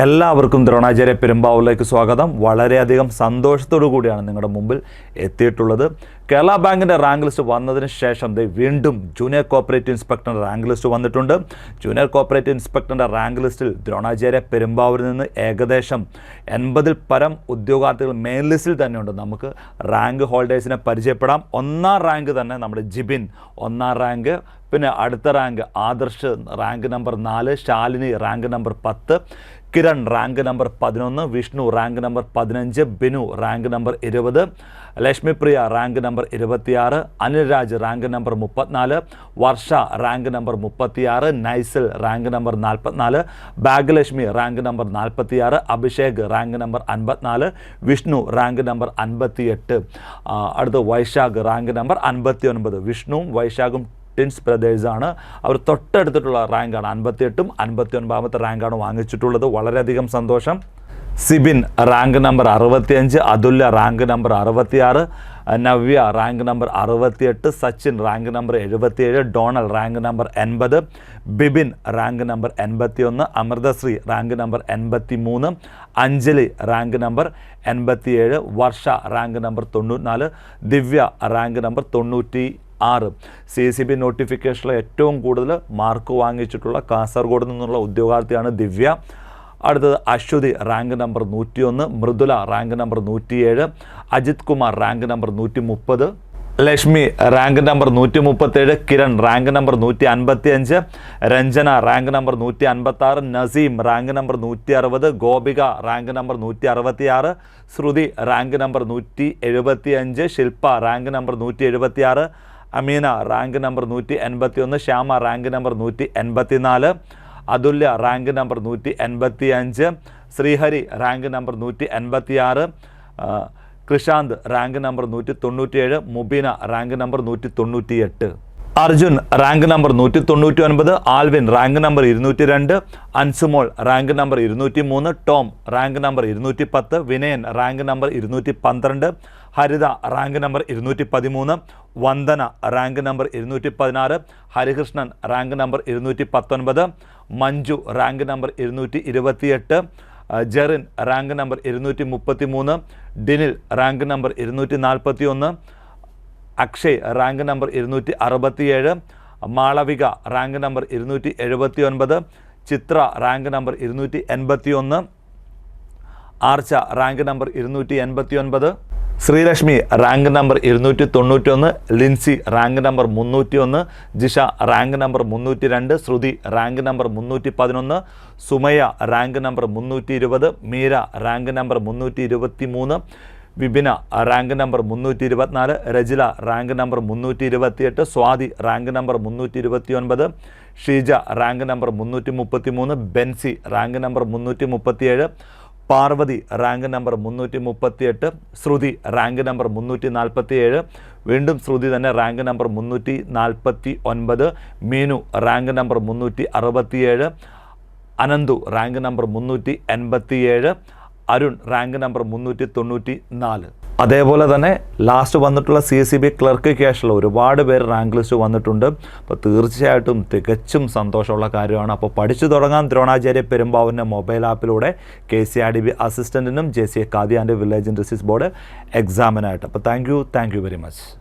എല്ലാവർക്കും ദ്രോണാചാര്യ പെരുമ്പാവൂരിലേക്ക് സ്വാഗതം. വളരെയധികം സന്തോഷത്തോടു കൂടിയാണ് നിങ്ങളുടെ മുമ്പിൽ എത്തിയിട്ടുള്ളത്. കേരള ബാങ്കിന്റെ റാങ്ക് ലിസ്റ്റ് വന്നതിന് ശേഷം ദേ വീണ്ടും ജൂനിയർ കോപ്പറേറ്റീവ് ഇൻസ്പെക്ടറിന്റെ റാങ്ക് ലിസ്റ്റ് വന്നിട്ടുണ്ട്. ജൂനിയർ കോപ്പറേറ്റീവ് ഇൻസ്പെക്ടറിന്റെ റാങ്ക് ലിസ്റ്റിൽ ദ്രോണാചാര്യ പെരുമ്പാവൂരിൽ നിന്ന് ഏകദേശം എൺപതിൽ പരം ഉദ്യോഗാർത്ഥികൾ മെയിൻ ലിസ്റ്റിൽ തന്നെയുണ്ട് നമുക്ക് റാങ്ക് ഹോൾഡേഴ്സിനെ പരിചയപ്പെടാം. ഒന്നാം റാങ്ക് തന്നെ നമ്മുടെ ജിബിൻ. ഒന്നാം റാങ്ക് പിന്നെ അടുത്ത റാങ്ക് ആദർശ് റാങ്ക് നമ്പർ നാല് ശാലിനി റാങ്ക് നമ്പർ പത്ത് കിരൺ റാങ്ക് നമ്പർ പതിനൊന്ന് വിഷ്ണു റാങ്ക് നമ്പർ പതിനഞ്ച് ബിനു റാങ്ക് നമ്പർ ഇരുപത് ലക്ഷ്മിപ്രിയ റാങ്ക് നമ്പർ ഇരുപത്തിയാറ് അനുരാജ് റാങ്ക് നമ്പർ മുപ്പത്തിനാല് വർഷ റാങ്ക് നമ്പർ മുപ്പത്തിയാറ് നൈസിൽ റാങ്ക് നമ്പർ നാൽപ്പത്തിനാല് ഭാഗ്യലക്ഷ്മി റാങ്ക് നമ്പർ നാൽപ്പത്തിയാറ് അഭിഷേക് റാങ്ക് നമ്പർ അൻപത്തിനാല് വിഷ്ണു റാങ്ക് നമ്പർ അൻപത്തിയെട്ട്. അടുത്ത് വൈശാഖ് റാങ്ക് നമ്പർ അൻപത്തി ഒൻപത് വിഷ്ണുവും വൈശാഖും ടിൻസ് ബ്രദേഴ്സാണ്. അവർ തൊട്ടടുത്തിട്ടുള്ള റാങ്കാണ് അൻപത്തിയെട്ടും അൻപത്തി ഒൻപതാമത്തെ റാങ്കാണ് വാങ്ങിച്ചിട്ടുള്ളത്. വളരെയധികം സന്തോഷം. സിബിൻ റാങ്ക് നമ്പർ അറുപത്തിയഞ്ച് അതുല്യ റാങ്ക് നമ്പർ അറുപത്തിയാറ് നവ്യ റാങ്ക് നമ്പർ അറുപത്തിയെട്ട് സച്ചിൻ റാങ്ക് നമ്പർ എഴുപത്തിയേഴ് ഡോണൽ റാങ്ക് നമ്പർ എൺപത് ബിബിൻ റാങ്ക് നമ്പർ എൺപത്തിയൊന്ന് അമൃതശ്രീ റാങ്ക് നമ്പർ എൺപത്തി മൂന്ന് അഞ്ജലി റാങ്ക് നമ്പർ എൺപത്തിയേഴ് വർഷ റാങ്ക് നമ്പർ തൊണ്ണൂറ്റിനാല് ദിവ്യ റാങ്ക് നമ്പർ തൊണ്ണൂറ്റി ആറ് സി സി ബി നോട്ടിഫിക്കേഷനിൽ ഏറ്റവും കൂടുതൽ മാർക്ക് വാങ്ങിച്ചിട്ടുള്ള കാസർഗോഡ് നിന്നുള്ള ഉദ്യോഗാർത്ഥിയാണ് ദിവ്യ അടുത്തത് അശ്വതി റാങ്ക് നമ്പർ നൂറ്റിയൊന്ന് മൃദുല റാങ്ക് നമ്പർ നൂറ്റിയേഴ് അജിത് കുമാർ റാങ്ക് നമ്പർ നൂറ്റി മുപ്പത് ലക്ഷ്മി റാങ്ക് നമ്പർ നൂറ്റി മുപ്പത്തേഴ് കിരൺ റാങ്ക് നമ്പർ നൂറ്റി അൻപത്തി അഞ്ച് രഞ്ജന റാങ്ക് നമ്പർ നൂറ്റി അൻപത്തി ആറ് നസീം റാങ്ക് നമ്പർ നൂറ്റി അറുപത് ഗോപിക റാങ്ക് നമ്പർ നൂറ്റി അറുപത്തി ആറ് ശ്രുതി റാങ്ക് നമ്പർ നൂറ്റി എഴുപത്തി അഞ്ച് ശില്പ റാങ്ക് നമ്പർ നൂറ്റി എഴുപത്തി ആറ് അമീന റാങ്ക് നമ്പർ നൂറ്റി എൺപത്തി ഒന്ന് ശ്യാമ റാങ്ക് നമ്പർ നൂറ്റി എൺപത്തി നാല് അതുല്യ റാങ്ക് നമ്പർ നൂറ്റി എൺപത്തി അഞ്ച് ശ്രീഹരി റാങ്ക് നമ്പർ നൂറ്റി എൺപത്തി ആറ് കൃഷാന്ത് റാങ്ക് നമ്പർ നൂറ്റി തൊണ്ണൂറ്റിയേഴ് മുബീന റാങ്ക് നമ്പർ നൂറ്റി തൊണ്ണൂറ്റിയെട്ട് അർജുൻ റാങ്ക് നമ്പർ നൂറ്റി തൊണ്ണൂറ്റി ഒൻപത് ആൽവിൻ റാങ്ക് നമ്പർ ഇരുന്നൂറ്റി രണ്ട് അൻസുമോൾ റാങ്ക് നമ്പർ ഇരുന്നൂറ്റി മൂന്ന് ടോം റാങ്ക് നമ്പർ ഇരുന്നൂറ്റി പത്ത് വിനയൻ റാങ്ക് നമ്പർ ഇരുന്നൂറ്റി പന്ത്രണ്ട് ഹരിത റാങ്ക് നമ്പർ ഇരുന്നൂറ്റി പതിമൂന്ന് വന്ദന റാങ്ക് നമ്പർ ഇരുന്നൂറ്റി പതിനാറ് ഹരികൃഷ്ണൻ റാങ്ക് നമ്പർ ഇരുന്നൂറ്റി പത്തൊൻപത് മഞ്ജു റാങ്ക് നമ്പർ ഇരുന്നൂറ്റി ഇരുപത്തിയെട്ട് ജെറിൻ റാങ്ക് നമ്പർ ഇരുന്നൂറ്റി മുപ്പത്തി മൂന്ന് ഡിനിൽ റാങ്ക് നമ്പർ ഇരുന്നൂറ്റി നാൽപ്പത്തി ഒന്ന് അക്ഷയ് റാങ്ക് നമ്പർ ഇരുന്നൂറ്റി അറുപത്തിയേഴ് മാളവിക റാങ്ക് നമ്പർ ഇരുന്നൂറ്റി എഴുപത്തി ഒൻപത് ചിത്ര റാങ്ക് നമ്പർ ഇരുന്നൂറ്റി എൺപത്തി ഒന്ന് ആർച്ച റാങ്ക് നമ്പർ ഇരുന്നൂറ്റി എൺപത്തി ഒൻപത് ശ്രീലക്ഷ്മി റാങ്ക് നമ്പർ ഇരുന്നൂറ്റി തൊണ്ണൂറ്റി ഒന്ന് ലിൻസി റാങ്ക് നമ്പർ മുന്നൂറ്റി ഒന്ന് ജിഷ റാങ്ക് നമ്പർ മുന്നൂറ്റി രണ്ട് ശ്രുതി റാങ്ക് നമ്പർ മുന്നൂറ്റി പതിനൊന്ന് സുമയ റാങ്ക് നമ്പർ മുന്നൂറ്റി ഇരുപത് മീര റാങ്ക് നമ്പർ മുന്നൂറ്റി ഇരുപത്തി മൂന്ന് വിപിന റാങ്ക് നമ്പർ മുന്നൂറ്റി ഇരുപത്തിനാല് രജില റാങ്ക് നമ്പർ മുന്നൂറ്റി ഇരുപത്തിയെട്ട് സ്വാതി റാങ്ക് നമ്പർ മുന്നൂറ്റി ഇരുപത്തി ഒൻപത് ഷീജ റാങ്ക് നമ്പർ മുന്നൂറ്റി മുപ്പത്തി മൂന്ന് ബെൻസി റാങ്ക് നമ്പർ മുന്നൂറ്റി മുപ്പത്തിയേഴ് പാർവതി റാങ്ക് നമ്പർ മുന്നൂറ്റി മുപ്പത്തിയെട്ട് ശ്രുതി റാങ്ക് നമ്പർ മുന്നൂറ്റി നാൽപ്പത്തി ഏഴ് വീണ്ടും ശ്രുതി തന്നെ റാങ്ക് നമ്പർ മുന്നൂറ്റി നാൽപ്പത്തി ഒൻപത് മീനു റാങ്ക് നമ്പർ മുന്നൂറ്റി അറുപത്തിയേഴ് അനന്തു റാങ്ക് നമ്പർ മുന്നൂറ്റി എൺപത്തിയേഴ് അരുൺ റാങ്ക് നമ്പർ മുന്നൂറ്റി തൊണ്ണൂറ്റി നാല് അതേപോലെ തന്നെ ലാസ്റ്റ് വന്നിട്ടുള്ള സി സി ബി ക്ലർക്ക് ക്യാഷിൽ ഒരുപാട് പേര് റാങ്ക് ലിസ്റ്റ് വന്നിട്ടുണ്ട്. അപ്പോൾ തീർച്ചയായിട്ടും തികച്ചും സന്തോഷമുള്ള കാര്യമാണ്. അപ്പോൾ പഠിച്ചു തുടങ്ങാൻ ദ്രോണാചാര്യ പെരുമ്പാവൂരിന്റെ മൊബൈൽ ആപ്പിലൂടെ K C R D B അസിസ്റ്റന്റിനും J C A Khadi and village industries board എക്സാമിനായിട്ട് അപ്പോൾ thank you thank you very much